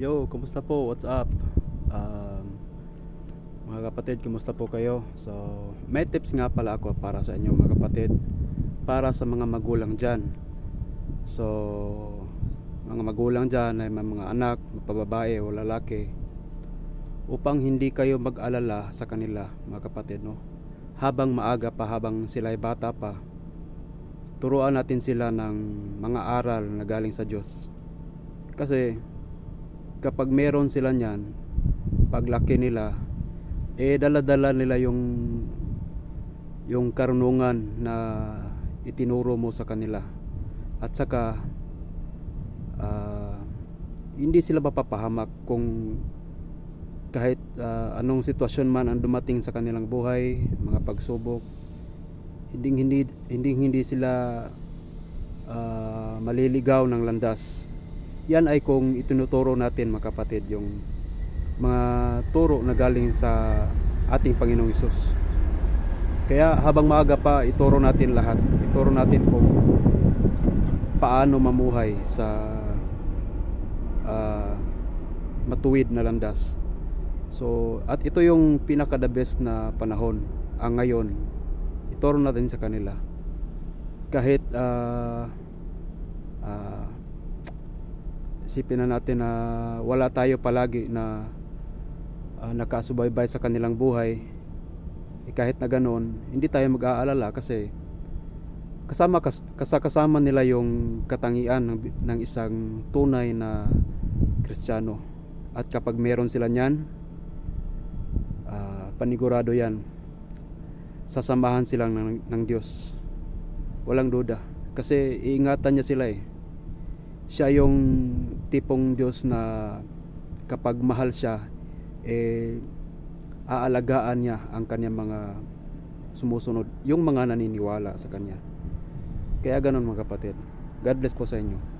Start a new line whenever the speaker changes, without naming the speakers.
Yo, kumusta po? What's up? Um, mga kapatid, kumusta po kayo? So, may tips nga pala ako para sa inyo mga kapatid para sa mga magulang dyan. So, mga magulang dyan ay may mga anak, mapababae o lalaki upang hindi kayo mag-alala sa kanila mga kapatid no habang maaga pa habang sila ay bata pa turuan natin sila ng mga aral na galing sa Diyos kasi kapag meron sila niyan paglaki nila eh dala-dala nila yung yung karunungan na itinuro mo sa kanila at saka ah, hindi sila mapapahamak kung kahit ah, anong sitwasyon man ang dumating sa kanilang buhay, mga pagsubok, hindi hindi hindi hindi sila ah, maliligaw ng landas. Yan ay kung itinuturo natin mga kapatid yung mga turo na galing sa ating Panginoong Isus. Kaya habang maaga pa ituro natin lahat, ituro natin kung paano mamuhay sa ah, matuwid na landas. So, at ito yung pinaka the best na panahon ang ngayon. Ituro natin sa kanila. Kahit ah ah, isipin na natin na wala tayo palagi na ah, nakasubaybay sa kanilang buhay. Eh, kahit na ganoon, hindi tayo mag-aalala kasi kasama kas, kasakasama nila yung katangian ng, ng isang tunay na Kristiyano. At kapag meron sila niyan, ah, panigurado yan sasamahan silang ng, ng Diyos walang duda kasi iingatan niya sila eh siya yung tipong Diyos na kapag mahal siya eh aalagaan niya ang kanyang mga sumusunod yung mga naniniwala sa kanya. Kaya ganun mga kapatid. God bless po sa inyo